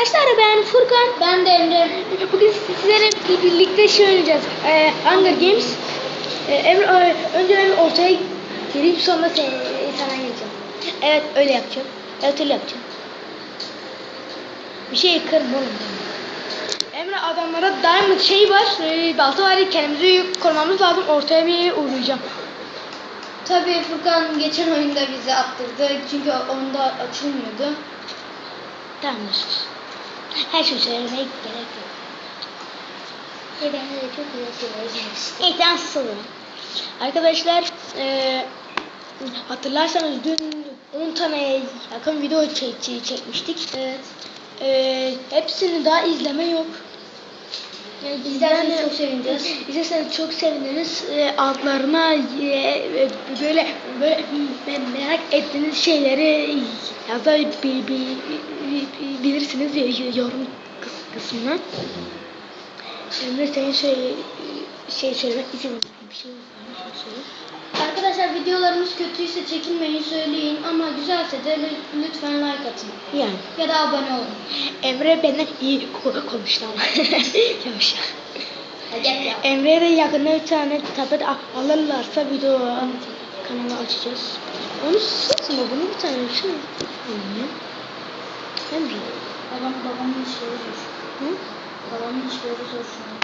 arkadaşlar ben Furkan. Ben de Emre. Bugün sizlere birlikte şey oynayacağız. Ee, Hunger Games. Ee, Emre, e, önce ben ortaya gireyim sonra sen, sana geleceğim. Evet öyle yapacağım. Evet öyle yapacağım. Bir şey kırma oğlum. Emre adamlara diamond şey var. E, balta var. Kendimizi korumamız lazım. Ortaya bir uğrayacağım. Tabii Furkan geçen oyunda bizi attırdı. Çünkü onda açılmıyordu. Tamamdır. Her şey söylemeye gerek yok. E ben de çok güzel. İyi tamam susalım. Arkadaşlar eee hatırlarsanız dün 10 tane yakın video çek, çek- çekmiştik. Evet. Eee hepsini daha izleme yok. Yani İzlerseniz çok sevineceğiz. İzlerseniz çok seviniriz. Eee, altlarına eee, böyle böyle me- merak ettiğiniz şeyleri yazabilirsiniz yorum kıs- kısmına. Emre senin şey şey söylemek için bir şey. Arkadaşlar videolarımız kötüyse çekinmeyin söyleyin ama güzelse de lü- lütfen like atın. Yani Ya da abone olun. Emre benden iyi ko- konuştu ama. Yavaş. Ya. Emre'ye de yakında bir tane tablet al- alırlarsa video kanalı açacağız. Onu satın da bunu bir tane şey alayım. Emre. Babam, babamın işleri zor. Hı? Babamın işleri zor şu an.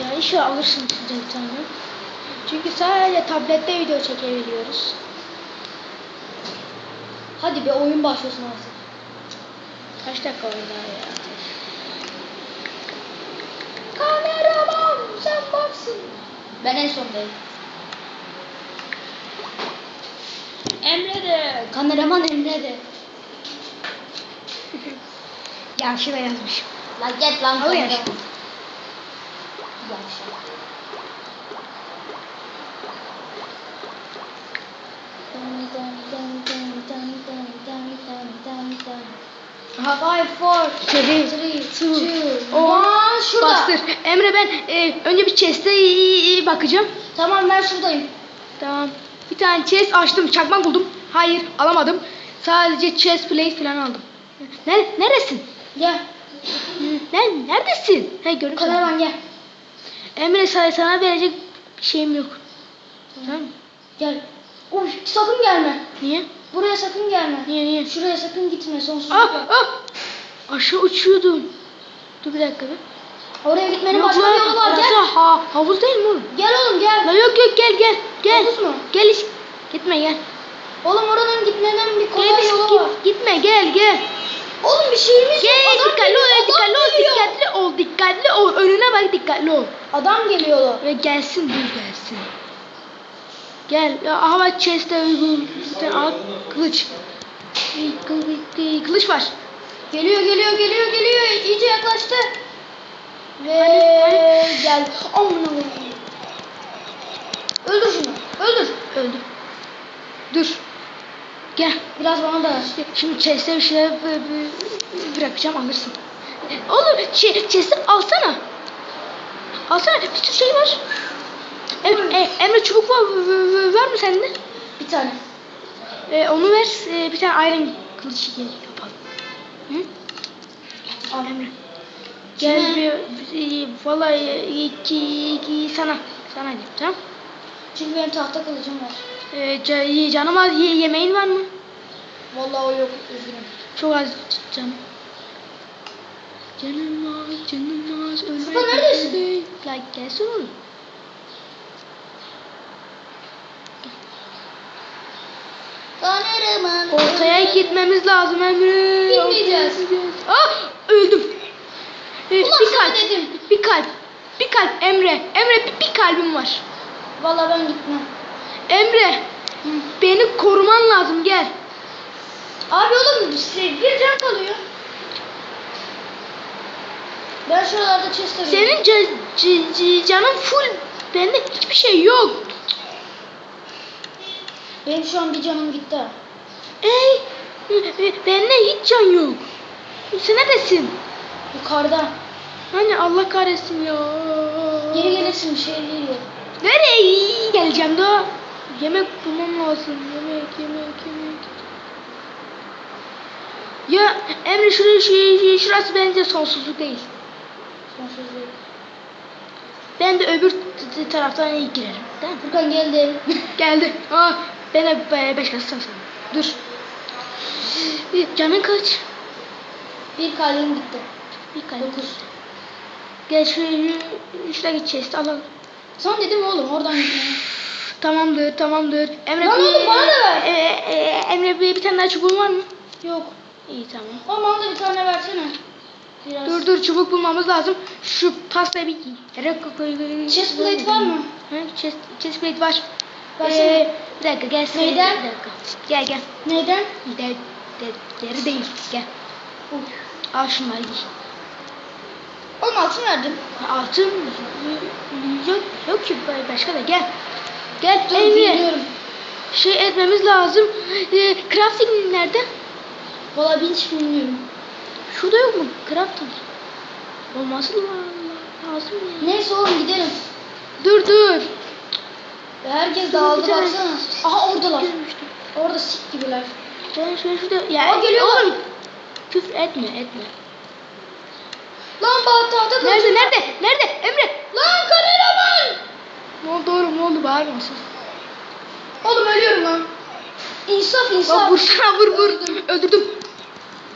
Ya inşallah alırsın size bir tane. Çünkü sadece tablette video çekebiliyoruz. Hadi bir oyun başlasın artık. Kaç dakika var daha ya? Kameraman sen varsın. Ben en sondayım. Emre de. Kameraman Emre de. Yanlışlıkla yazmışım. Lan git lan Al kameraman. yaş. Yavşak. Five, four, Three, three, two, two, one. Şurada. Bastır. Emre ben e, önce bir chest'e bakacağım. Tamam ben şuradayım. Tamam. Bir tane chest açtım. Çakmak buldum. Hayır alamadım. Sadece chest plate falan aldım. Nere, neresin? Gel. Ne, neredesin? He gördüm. Kameraman gel. Emre sana, sana verecek şeyim yok. Tamam mı? Gel. Uf, sakın gelme. Niye? Buraya sakın gelme. Niye niye? Şuraya sakın gitme sonsuzluk Ah ah! Aşağı uçuyordum. Dur bir dakika bir. Oraya gitmenin başka lan, bir yolu var. Gel. Ha, havuz değil mi oğlum? Gel oğlum gel. La yok yok gel gel. Gel. Havuz mu? Gel hiç. Gitme gel. Oğlum oranın gitmenin bir kolay Gel yolu git, var. gitme gel gel. Bir şeyimiz Gel yok. Adam dikkatli ol dikkatli ol geliyor. dikkatli ol dikkatli ol. Önüne bak dikkatli ol. Adam geliyor. Ve gelsin dur gelsin. Gel. Ya, aha bak chest'e uygun. İşte al kılıç. Kılıç var. Geliyor geliyor geliyor geliyor. İyice yaklaştı. Ve gel. Amına koyayım. Öldür şunu. Öldür. Öldü. Dur. Gel. Biraz bana da. Şimdi chest'e bir şeyler bı- bı- bırakacağım alırsın. Oğlum şey, chest'i alsana. Alsana bir sürü şey var. Em, e, Emre çubuk var, var mı sende? Bir tane. E, onu ver. e, bir tane iron kılıç yapalım. Hı? Al Emre. Gel Kime? bir, bir vallahi iki, iki sana sana diyeyim tamam? Çünkü benim tahta kılıcım var. E, ca- canım az ye- yemeğin var mı? Vallahi o yok. Üzgünüm. Çok az canım. Canım az, canım az. Ölmek Furkan neredesin? La gelsin oğlum. Ortaya gitmemiz lazım Emre. Gitmeyeceğiz. Ah öldüm. Ee, Ulan bir kalp. dedim. Bir kalp. Bir kalp Emre. Emre bir, bir kalbim var. Vallahi ben gitmem. Emre. Beni koruman lazım. Abi oğlum şey, bir can kalıyor. Ben şuralarda chest arıyorum. Senin canın full. Bende hiçbir şey yok. Benim şu an bir canım gitti. Ey. Bende hiç can yok. Sen neredesin? Yukarıda. Hani Allah kahretsin ya. Geri gelirsin bir şey değil yok. Nereye geleceğim daha? Yemek bulmam lazım. Yemek, yemek, yemek. Ya Emre şuraya şu, şurası bence sonsuzluk değil. Sonsuzluk. Ben de öbür taraftan iyi girerim. Değil mi? Furkan geldi. Geldi. Aa, ben de be- beş kasa sanırım. Dur. Canın kaç? Bir kalbim gitti. Bir kalem. Dokuz. Gel şuraya, şuraya gideceğiz. Alalım. Son dedim oğlum oradan gitmeyin. Tamamdır, tamamdır. Emre Lan oğlum, bana da ver. E, e, Emre bir, bir tane daha çubuğun var mı? Yok. İyi tamam. Oğlum bana da bir tane versene. Biraz. Dur dur çubuk bulmamız lazım. Şu pastayı bir yere koy. Chest plate var mı? Hı, chest, chest plate var. Versene. Ee, bir dakika gel. Neyden? Bir dakika. Gel gel. Neyden? De, de, deri değil. Gel. Al şunları giy. Oğlum altın verdim. Altın yok yok ki başka da gel. Gel Dur geliyorum. Şey etmemiz lazım. Ee, crafting nerede? Valla ben hiç bilmiyorum. Şurada yok mu? Crafting. Olması la- lazım ya. Neyse oğlum gidelim. Dur dur. Herkes dağıldı baksana. Aha oradalar. Görmüştüm. Orada sik gibiler. Ben şöyle şurada. Ya Aa, geliyorlar. oğlum. Küfür etme etme. Lan bak tahta kılıcı. Nerede nerede? Nerede? Emre. Lan kameraman. Ne oldu oğlum ne oldu bağırmasın. Oğlum ölüyorum lan. İnsaf Bak insaf. vursana vur vur. Öldürdüm.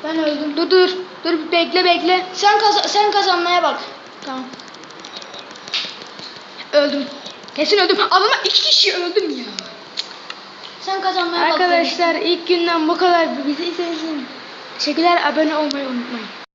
Ben öldüm. Dur dur. Dur bekle bekle. Sen kaza- sen kazanmaya bak. Tamam. Öldüm. Kesin öldüm. Adama iki kişi öldüm ya. Sen kazanmaya bak. Arkadaşlar ilk günden bu kadar. Bizi izlediğiniz için teşekkürler. Abone olmayı unutmayın.